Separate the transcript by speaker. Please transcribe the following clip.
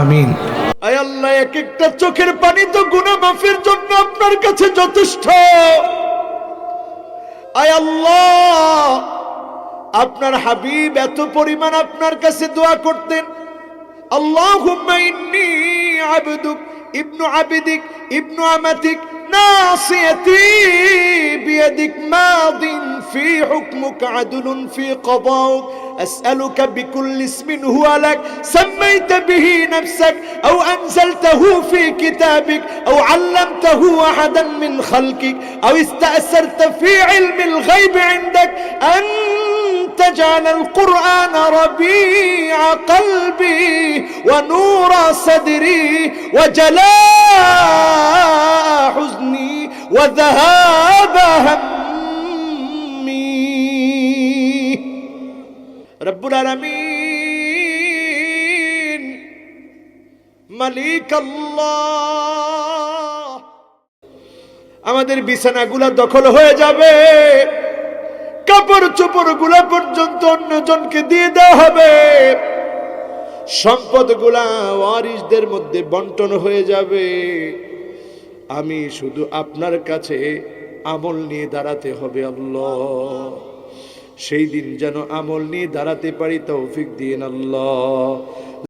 Speaker 1: আমিন।
Speaker 2: আয় আল্লাহ এক একটা চোখের পানি তো গুনাহ মাফের জন্য আপনার কাছে যথেষ্ট। আয় আল্লাহ, আপনার হাবিব এত পরিমাণ আপনার কাছে দোয়া করতেন। আল্লাহ ইন্নী আবদুক, ইবনু আবিদিক, ইবনু আমাতিক ناصيتي بيدك ماض في حكمك عدل في قضاؤك. أسألك بكل اسم هو لك. سميت به نفسك أو أنزلته في كتابك أو علمته أحدا من خلقك أو استأثرت في علم الغيب عندك. أن تجعل القرآن ربيع قلبي ونور صدري حزني وذهاب همي رب العالمين মালিক আল্লাহ আমাদের বিছানাগুলা দখল হয়ে যাবে কাপড় চোপড় গুলা পর্যন্ত অন্যজনকে দিয়ে দেওয়া হবে সম্পদ গুলা ওয়ারিসদের মধ্যে বন্টন হয়ে যাবে আমি শুধু আপনার কাছে আমল নিয়ে দাঁড়াতে হবে আল্লাহ। সেই দিন যেন আমল নিয়ে দাঁড়াতে পারি, তৌফিক দিন আল্লাহ।